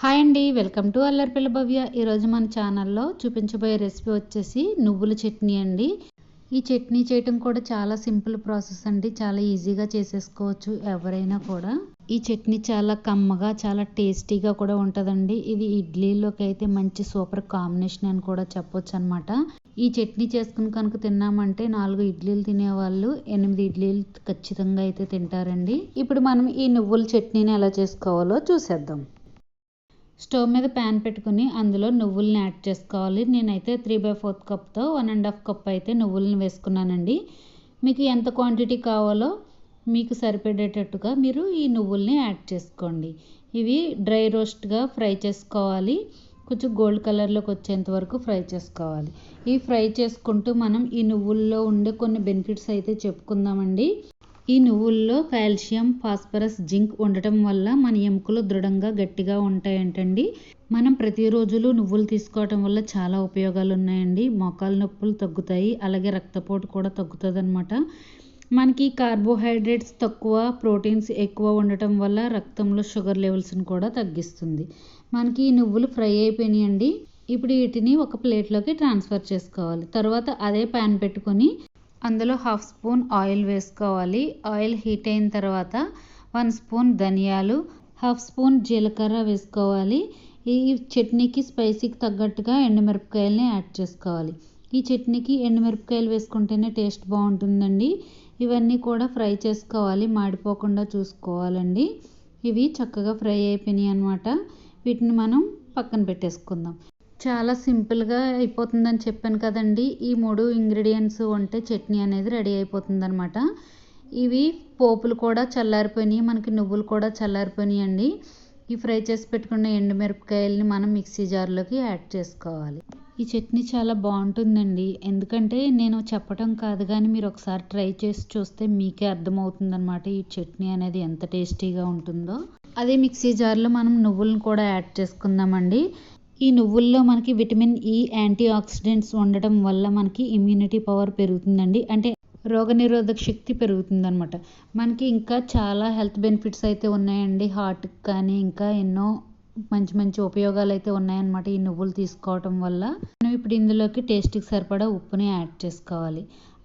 Hi అండి welcome to అల్లరిపిల్ల భవ్య. ఈరోజు మన ఛానల్లో చూపించబోయే రెసిపీ వచ్చేసి నువ్వుల చట్నీ అండి. ఈ చట్నీ చేయటం కూడా చాలా సింపుల్ ప్రాసెస్ అండి. చాలా ఈజీగా చేసేసుకోవచ్చు ఎవరైనా కూడా. ఈ చట్నీ చాలా కమ్మగా చాలా టేస్టీగా కూడా ఉంటుందండి. ఇది ఇడ్లీలోకి అయితే మంచి సూపర్ కాంబినేషన్ అని కూడా చెప్పొచ్చు అనమాట ఈ చట్నీ చేసుకుని కనుక తిన్నామంటే నాలుగు ఇడ్లీలు తినేవాళ్ళు ఎనిమిది ఇడ్లీలు ఖచ్చితంగా అయితే తింటారండి. ఇప్పుడు మనం ఈ నువ్వుల చట్నీని ఎలా చేసుకోవాలో చూసేద్దాం. స్టవ్ మీద ప్యాన్ పెట్టుకుని అందులో నువ్వుల్ని యాడ్ చేసుకోవాలి. నేనైతే త్రీ బై ఫోర్త్ కప్తో వన్ అండ్ హాఫ్ కప్ అయితే నువ్వుల్ని వేసుకున్నానండి. మీకు ఎంత క్వాంటిటీ కావాలో మీకు సరిపడేటట్టుగా మీరు ఈ నువ్వుల్ని యాడ్ చేసుకోండి. ఇవి డ్రై రోస్ట్గా ఫ్రై చేసుకోవాలి. కొంచెం గోల్డ్ కలర్లోకి వచ్చేంత వరకు ఫ్రై చేసుకోవాలి. ఈ ఫ్రై చేసుకుంటూ మనం ఈ నువ్వుల్లో ఉండే కొన్ని బెనిఫిట్స్ అయితే చెప్పుకుందామండి. ఈ నువ్వుల్లో కాల్షియం ఫాస్ఫరస్ జింక్ ఉండటం వల్ల మన ఎముకలు దృఢంగా గట్టిగా ఉంటాయంటండి. మనం ప్రతిరోజులు నువ్వులు తీసుకోవటం వల్ల చాలా ఉపయోగాలు ఉన్నాయండి మోకాలు నొప్పులు తగ్గుతాయి అలాగే రక్తపోటు కూడా తగ్గుతుంది అనమాట మనకి కార్బోహైడ్రేట్స్ తక్కువ ప్రోటీన్స్ ఎక్కువ ఉండటం వల్ల రక్తంలో షుగర్ లెవెల్స్ని కూడా తగ్గిస్తుంది. మనకి ఈ నువ్వులు ఫ్రై అయిపోయినాయండి. ఇప్పుడు వీటిని ఒక ప్లేట్లోకి ట్రాన్స్ఫర్ చేసుకోవాలి. తర్వాత అదే ప్యాన్ పెట్టుకొని అందులో హాఫ్ స్పూన్ ఆయిల్ వేసుకోవాలి. ఆయిల్ హీట్ అయిన తర్వాత వన్ స్పూన్ ధనియాలు హాఫ్ స్పూన్ జీలకర్ర వేసుకోవాలి. ఈ చట్నీకి స్పైసీకి తగ్గట్టుగా ఎండుమిరపకాయలని యాడ్ చేసుకోవాలి. ఈ చట్నీకి ఎండుమిరపకాయలు వేసుకుంటేనే టేస్ట్ బాగుంటుందండి. ఇవన్నీ కూడా ఫ్రై చేసుకోవాలి మాడిపోకుండా చూసుకోవాలండి. ఇవి చక్కగా ఫ్రై అయిపోయినాయి అనమాట వీటిని మనం పక్కన పెట్టేసుకుందాం. చాలా సింపుల్గా అయిపోతుందని చెప్పాను కదండి. ఈ మూడు ఇంగ్రీడియంట్స్ ఉంటే చట్నీ అనేది రెడీ అయిపోతుంది అనమాట ఇవి పోపులు కూడా చల్లారిపోయినాయి మనకి నువ్వులు కూడా చల్లారిపోయినాయి అండి ఈ ఫ్రై చేసి పెట్టుకున్న ఎండుమిరపకాయలని మనం మిక్సీ జార్లోకి యాడ్ చేసుకోవాలి. ఈ చట్నీ చాలా బాగుంటుందండి. ఎందుకంటే నేను చెప్పడం కాదు కానీ మీరు ఒకసారి ట్రై చేసి చూస్తే మీకే అర్థమవుతుందనమాట ఈ చట్నీ అనేది ఎంత టేస్టీగా ఉంటుందో. అదే మిక్సీ జార్లో మనం నువ్వులను కూడా యాడ్ చేసుకుందామండి. ఈ నువ్వుల్లో మనకి విటమిన్ ఈ యాంటీ ఆక్సిడెంట్స్ ఉండటం వల్ల మనకి ఇమ్యూనిటీ పవర్ పెరుగుతుందండి. అంటే రోగనిరోధక శక్తి పెరుగుతుంది అనమాట మనకి ఇంకా చాలా హెల్త్ బెనిఫిట్స్ అయితే ఉన్నాయండి. హార్ట్కి కానీ ఇంకా ఎన్నో మంచి మంచి ఉపయోగాలు అయితే ఉన్నాయన్నమాట ఈ నువ్వులు తీసుకోవటం వల్ల. మనం ఇప్పుడు ఇందులోకి టేస్ట్కి సరిపడా ఉప్పుని యాడ్ చేసుకోవాలి.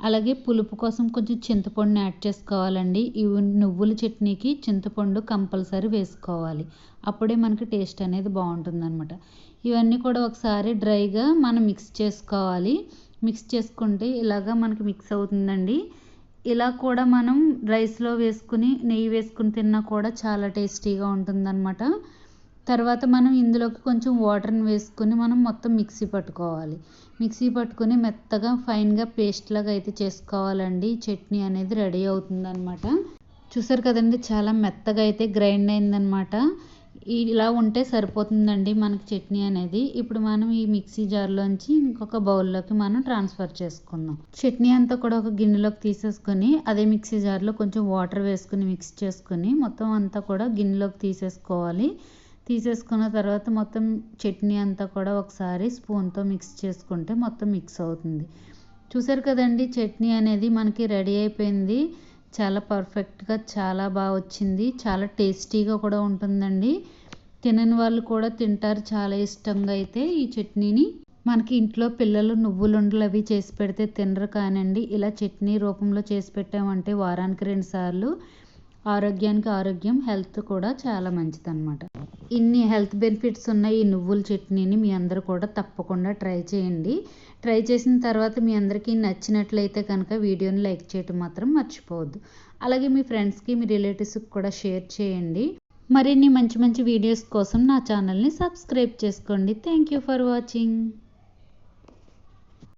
అలాగే పులుపు కోసం కొంచెం చింతపండుని యాడ్ చేసుకోవాలండి. ఈ నువ్వుల చట్నీకి చింతపండు కంపల్సరీ వేసుకోవాలి. అప్పుడే మనకి టేస్ట్ అనేది బాగుంటుంది ఇవన్నీ కూడా ఒకసారి డ్రైగా మనం మిక్స్ చేసుకోవాలి. మిక్స్ చేసుకుంటే ఇలాగా మనకి మిక్స్ అవుతుందండి. ఇలా కూడా మనం రైస్లో వేసుకుని నెయ్యి వేసుకుని తిన్నా కూడా చాలా టేస్టీగా ఉంటుందన్నమాట. తర్వాత మనం ఇందులోకి కొంచెం వాటర్ని వేసుకుని మనం మొత్తం మిక్సీ పట్టుకోవాలి. మిక్సీ పట్టుకుని మెత్తగా ఫైన్గా పేస్ట్ లాగా అయితే చేసుకోవాలండి. చట్నీ అనేది రెడీ అవుతుందనమాట చూసారు కదండి చాలా మెత్తగా అయితే గ్రైండ్ అయిందనమాట ఇలా ఉంటే సరిపోతుందండి మనకి చట్నీ అనేది. ఇప్పుడు మనం ఈ మిక్సీ జార్లోంచి ఇంకొక బౌల్లోకి మనం ట్రాన్స్ఫర్ చేసుకుందాం. చట్నీ అంతా కూడా ఒక గిన్నెలోకి తీసేసుకొని అదే మిక్సీ జార్లో కొంచెం వాటర్ వేసుకుని మిక్స్ చేసుకుని మొత్తం అంతా కూడా గిన్నెలోకి తీసేసుకోవాలి. తీసేసుకున్న తర్వాత మొత్తం చట్నీ అంతా కూడా ఒకసారి స్పూన్తో మిక్స్ చేసుకుంటే మొత్తం మిక్స్ అవుతుంది. చూసారు కదండి చట్నీ అనేది మనకి రెడీ అయిపోయింది. చాలా పర్ఫెక్ట్గా చాలా బాగా వచ్చింది. చాలా టేస్టీగా కూడా ఉంటుందండి. తినని వాళ్ళు కూడా తింటారు. చాలా ఇష్టంగా అయితే ఈ చట్నీని. మనకి ఇంట్లో పిల్లలు నువ్వులుండలు అవి చేసి పెడితే తినరు కానండి. ఇలా చట్నీ రూపంలో చేసి పెట్టామంటే వారానికి రెండుసార్లు ఆరోగ్యానికి ఆరోగ్యం హెల్త్ కూడా చాలా మంచిదన్నమాట. ఇన్ని హెల్త్ బెనిఫిట్స్ ఉన్న ఈ నువ్వుల చట్నీని మీ అందరూ కూడా తప్పకుండా ట్రై చేయండి. ట్రై చేసిన తర్వాత మీ అందరికీ నచ్చినట్లయితే కనుక వీడియోని లైక్ చేయటం మాత్రం మర్చిపోవద్దు. అలాగే మీ ఫ్రెండ్స్కి మీ రిలేటివ్స్కి కూడా షేర్ చేయండి. మరిన్ని మంచి మంచి వీడియోస్ కోసం నా ఛానల్ని సబ్స్క్రైబ్ చేసుకోండి. Thank you for watching.